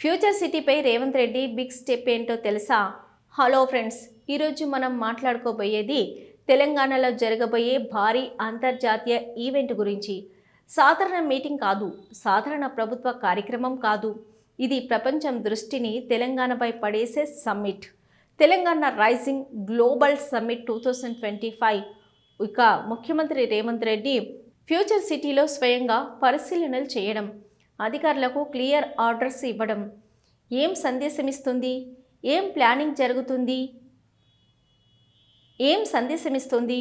Future సిటీపై Revanth Reddy big step ఏంటో తెలుసా? హలో ఫ్రెండ్స్ ఈరోజు మనం మాట్లాడుకోబోయేది తెలంగాణలో జరగబోయే భారీ అంతర్జాతీయ ఈవెంట్ గురించి. సాధారణ మీటింగ్ కాదు సాధారణ ప్రభుత్వ కార్యక్రమం కాదు. ఇది ప్రపంచం దృష్టిని తెలంగాణపై పడేసే summit Telangana rising global summit two thousand twenty five ఇక ముఖ్యమంత్రి రేవంత్ రెడ్డి ఫ్యూచర్ సిటీలో స్వయంగా పరిశీలనలు చేయడం. అధికారులకు క్లియర్ ఆర్డర్స్ ఇవ్వడం. ఏం సందేశం ఇస్తుంది ఏం ప్లానింగ్ జరుగుతుంది? ఏం సందేశం ఇస్తుంది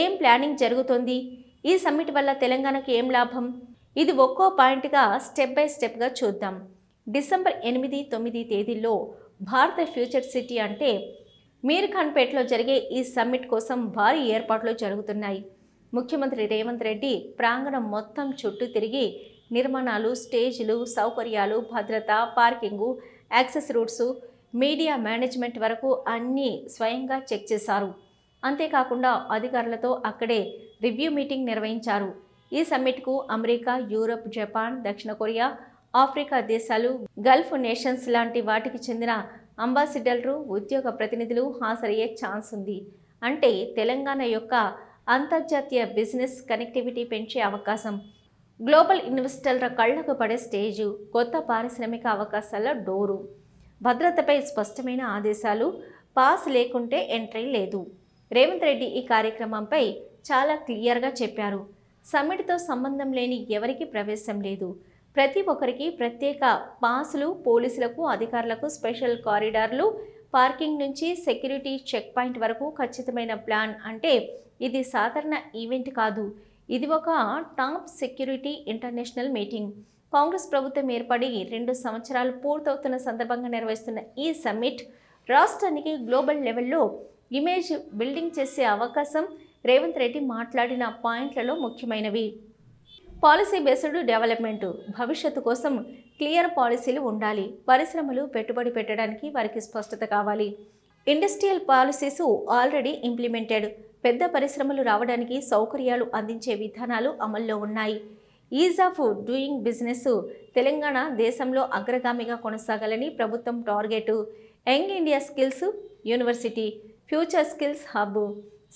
ఏం ప్లానింగ్ జరుగుతుంది? ఈ సమ్మిట్ వల్ల తెలంగాణకు ఏం లాభం? ఇది ఒక్కో పాయింట్గా స్టెప్ బై స్టెప్గా చూద్దాం. డిసెంబర్ ఎనిమిది తొమ్మిది తేదీల్లో భారత ఫ్యూచర్ సిటీ అంటే మీర్ఖాన్పేటలో జరిగే ఈ సమ్మిట్ కోసం భారీ ఏర్పాట్లు జరుగుతున్నాయి. ముఖ్యమంత్రి రేవంత్ రెడ్డి ప్రాంగణం మొత్తం చుట్టూ తిరిగి నిర్మాణాలు స్టేజ్లు సౌకర్యాలు భద్రత parking access routes media management వరకు అన్నీ స్వయంగా చెక్ చేశారు. అంతేకాకుండా అధికారులతో అక్కడే రివ్యూ మీటింగ్ నిర్వహించారు. ఈ సమ్మిట్కు అమెరికా యూరప్ జపాన్ దక్షిణ కొరియా ఆఫ్రికా దేశాలు గల్ఫ్ నేషన్స్ లాంటి వాటికి చెందిన అంబాసిడర్లు ఉద్యోగ ప్రతినిధులు హాజరయ్యే ఛాన్స్ ఉంది. అంటే తెలంగాణ యొక్క అంతర్జాతీయ బిజినెస్ కనెక్టివిటీ పెంచే అవకాశం. గ్లోబల్ ఇన్వెస్టర్ల కళ్ళకు పడే స్టేజు కొత్త పారిశ్రామిక అవకాశాల డోరు. భద్రతపై స్పష్టమైన ఆదేశాలు పాస్ లేకుంటే ఎంట్రీ లేదు. రేవంత్ రెడ్డి ఈ కార్యక్రమంపై చాలా క్లియర్గా చెప్పారు. సమ్మిట్తో సంబంధం లేని ఎవరికి ప్రవేశం లేదు. ప్రతి ఒక్కరికి ప్రత్యేక పాసులు పోలీసులకు అధికారులకు స్పెషల్ కారిడార్లు పార్కింగ్ నుంచి సెక్యూరిటీ చెక్ పాయింట్ వరకు ఖచ్చితమైన ప్లాన్ అంటే ఇది సాధారణ ఈవెంట్ కాదు. ఇది ఒక top security international meeting. Congress ప్రభుత్వం ఏర్పడి రెండు సంవత్సరాలు పూర్తవుతున్న సందర్భంగా నిర్వహిస్తున్న ఈ సమ్మిట్ రాష్ట్రానికి గ్లోబల్ లెవెల్లో ఇమేజ్ బిల్డింగ్ చేసే అవకాశం రేవంత్ రెడ్డి మాట్లాడిన పాయింట్లలో ముఖ్యమైనవి. పాలసీ బేస్డ్ డెవలప్మెంట్ భవిష్యత్తు కోసం క్లియర్ పాలసీలు ఉండాలి. పరిశ్రమలు పెట్టుబడి పెట్టడానికి వారికి స్పష్టత కావాలి. Industrial policies already implemented. పెద్ద పరిశ్రమలు రావడానికి సౌకర్యాలు అందించే విధానాలు అమల్లో ఉన్నాయి. Is of doing business Telangana దేశంలో అగ్రగామిగా కొనసాగాలని ప్రభుత్వం target. Young India skills university future skills hub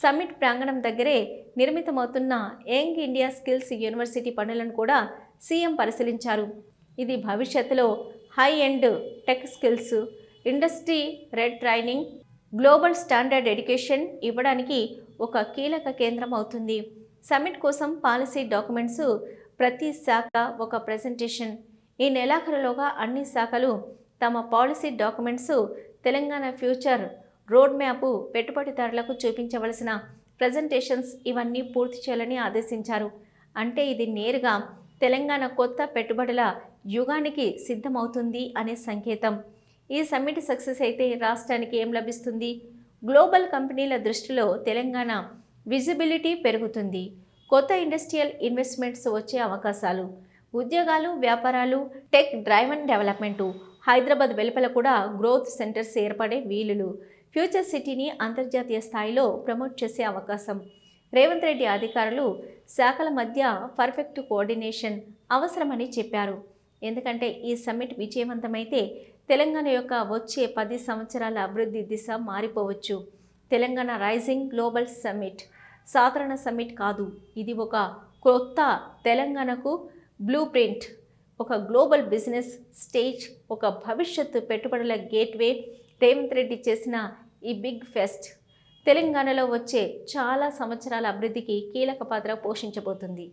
summit ప్రాంగణం దగ్గరే నిర్మితమవుతున్న యంగ్ ఇండియా స్కిల్స్ యూనివర్సిటీ పనులను కూడా సీఎం పరిశీలించారు. ఇది భవిష్యత్తులో high end tech skills industry ready training global standard education ఇవ్వడానికి ఒక కీలక కేంద్రం అవుతుంది. సమ్మిట్ కోసం పాలసీ డాక్యుమెంట్స్ ప్రతి శాఖ ఒక ప్రజెంటేషన్. ఈ నెలాఖరులోగా అన్ని శాఖలు తమ policy documents Telangana future road map పెట్టుబడిదారులకు చూపించవలసిన ప్రజెంటేషన్స్ ఇవన్నీ పూర్తి చేయాలని ఆదేశించారు. అంటే ఇది నేరుగా తెలంగాణ కొత్త పెట్టుబడుల యుగానికి సిద్ధమవుతుంది అనే సంకేతం. ఈ సమ్మిట్ సక్సెస్ అయితే రాష్ట్రానికి ఏం లభిస్తుంది? గ్లోబల్ కంపెనీల దృష్టిలో తెలంగాణ విజిబిలిటీ పెరుగుతుంది. కొత్త ఇండస్ట్రియల్ ఇన్వెస్ట్మెంట్స్ వచ్చే అవకాశాలు ఉద్యోగాలు వ్యాపారాలు టెక్ డ్రైవన్ డెవలప్మెంటు హైదరాబాద్ వెలుపల కూడా గ్రోత్ సెంటర్స్ ఏర్పడే వీలులు ఫ్యూచర్ సిటీని అంతర్జాతీయ స్థాయిలో ప్రమోట్ చేసే అవకాశం. రేవంత్ రెడ్డి అధికారులు శాఖల మధ్య పర్ఫెక్ట్ కోఆర్డినేషన్ అవసరమని చెప్పారు. ఎందుకంటే ఈ సమ్మిట్ విజయవంతమైతే తెలంగాణ యొక్క వచ్చే పది సంవత్సరాల అభివృద్ధి దిశ మారిపోవచ్చు. తెలంగాణ రైజింగ్ గ్లోబల్ సమ్మిట్ సాధారణ సమ్మిట్ కాదు. ఇది ఒక కొత్త తెలంగాణకు బ్లూ ప్రింట్ ఒక గ్లోబల్ బిజినెస్ స్టేజ్ ఒక భవిష్యత్తు పెట్టుబడుల గేట్వే రేవంత్ రెడ్డి చేసిన ఈ బిగ్ ఫెస్ట్ తెలంగాణలో వచ్చే చాలా సంవత్సరాల అభివృద్ధికి కీలక పాత్ర పోషించబోతుంది.